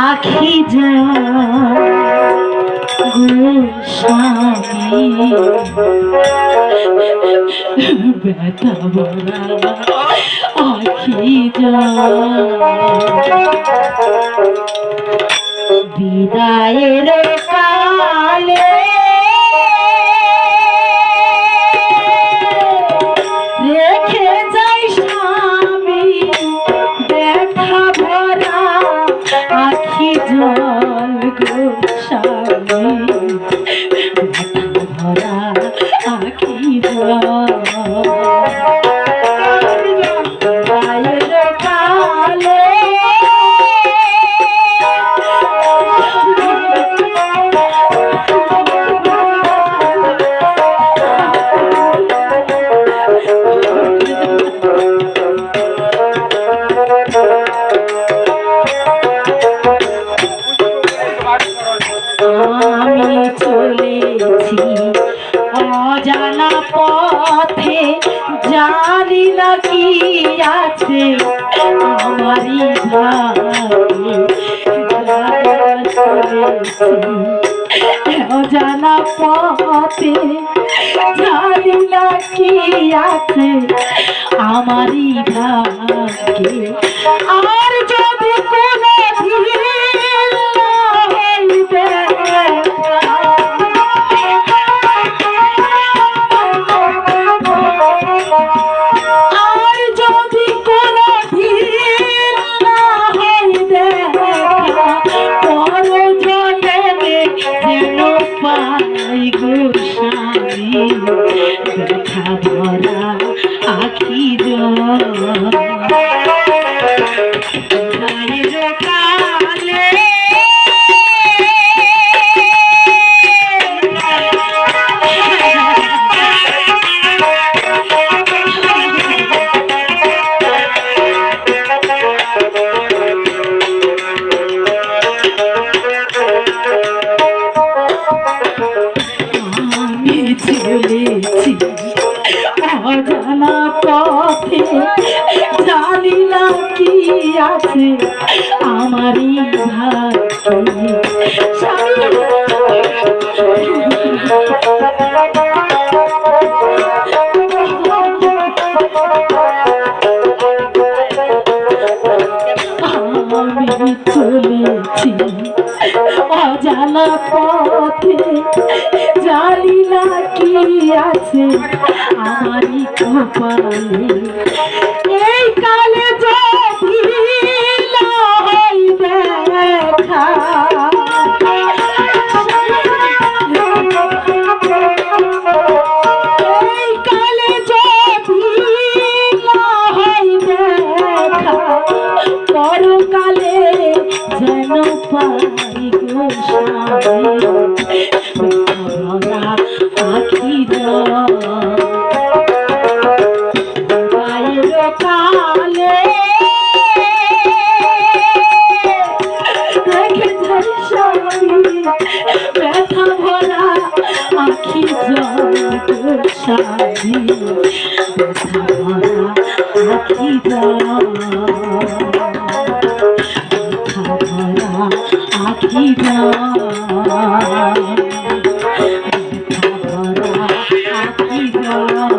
আখি যা গোস্বামী ব্যথা বলা আখি যা বিদায়ের ব্যথা ভরা পথে জানি না কি আছে আমারই অজানা পথে জানি না কি আছে আমারই ভাগে আর যদি কোনো ভরা আখি। জয়ের চলেছি অজানা পথে জানি না কি আছে আমারই ভাগ্যে। চলেছি অজানা আছে আমারই কপালে। এই কালে যদি হয় দেখা। পরকালে যেন পাই গো আখি জয়ের কালে ব্যথা ভরা আখি জল ব্যথা ভরা আখি ব্যথা ভরা আখি Oh,